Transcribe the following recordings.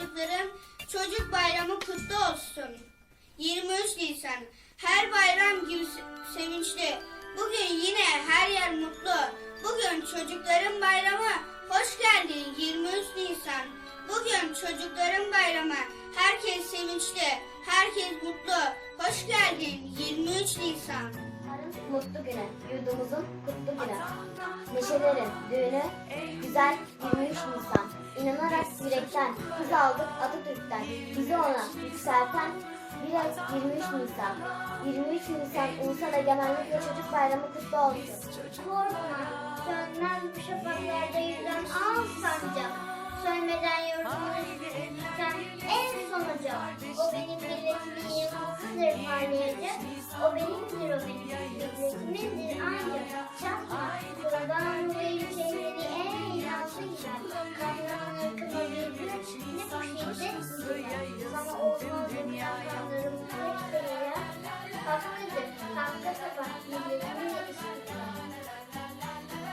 çocukların çocuk bayramı kutlu olsun. 23 Nisan her bayram gibi se- sevinçli. Bugün yine her yer mutlu. Bugün çocukların bayramı. Hoş geldin 23 Nisan. Bugün çocukların bayramı. Herkes sevinçli. Herkes mutlu. Hoş geldin 23 Nisan. Mutlu günü, yurdumuzun kutlu günü. Neşelerin düğünü, güzel 23 Nisan. İnanarak yürekten, biz aldık Atatürk'ten. Bizi ona yükselten biraz 23 Nisan. 23 Nisan Ulusal Egemenlik ve Çocuk Bayramı kutlu olsun. Korkma, sönmez bu şafaklarda yüzen al sancak. Sönmeden yurdumun üstünden en sonucu. O benim milletimin yıldızıdır parlayacak. O benimdir o benim milletimindir ancak.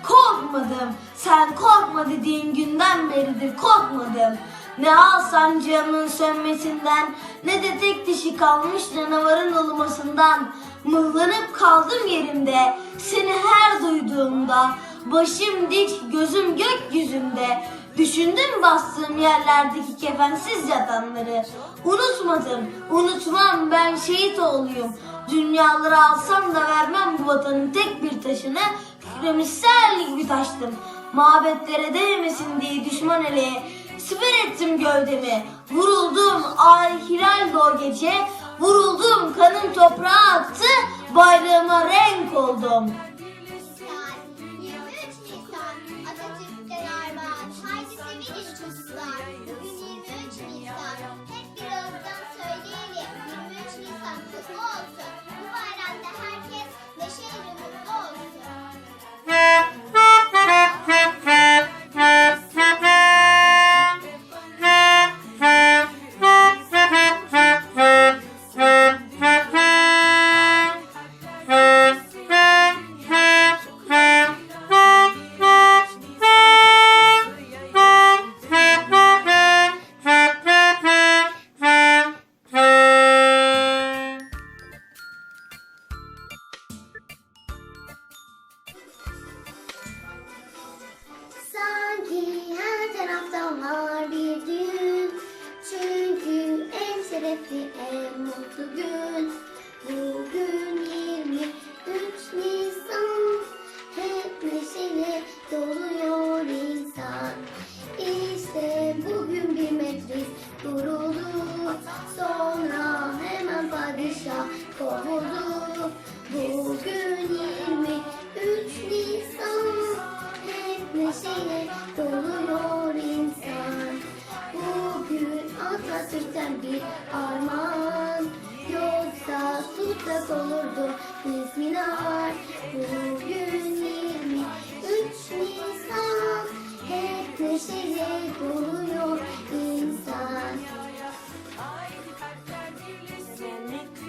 Korkmadım. Sen korkma dediğin günden beridir korkmadım. Ne al sancağımın sönmesinden ne de tek dişi kalmış canavarın ulumasından. Mıhlanıp kaldım yerimde seni her duyduğumda. Başım dik gözüm gökyüzünde. Düşündüm bastığım yerlerdeki kefensiz yatanları. Unutmadım, unutmam ben şehit oğluyum. Dünyaları alsam da vermem bu vatanın tek bir taşını. Kükremişsellik bir taştım. Mabetlere değmesin diye düşman eleğe siper ettim gövdemi. Vuruldum ay hilal o gece. Vuruldum kanım toprağa aktı. Bayrağıma renk oldum. Var bir düğün Çünkü en şerefli en mutlu gün. Bugün 23 Nisan. Hep neşeyle doluyor insan. İşte bugün bir meclis kuruldu. Sonra hemen padişah kovuldu. Bugün 23 Nisan. Hep neşeyle doluyor Atatürk'ten bir armağan. Yoksa tutsak olurdu isminar. Bugün 23 Nisan. Hep neşeyle doluyor insan.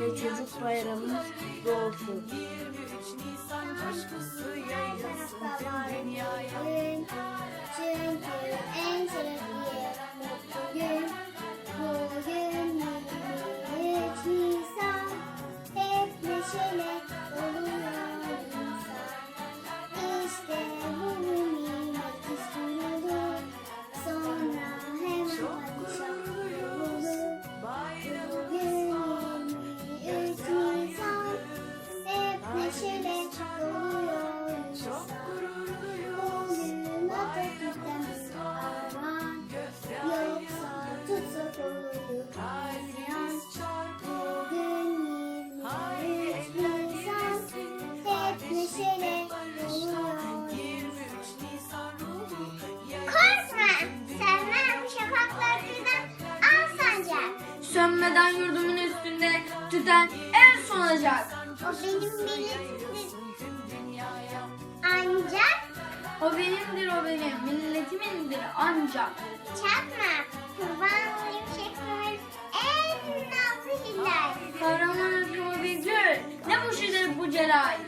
Ve çocuk bayramımız kutlu olsun. Çünkü en mutlu gün yurdumun üstünde tüten en son olacak. O benim milletimdir Ancak O benimdir o benim, milletimindir ancak. Çakma, kurban olayım şeklimin en nazlı hilal. Kahraman aklıma bir gül, ne bu şiddet bu celal.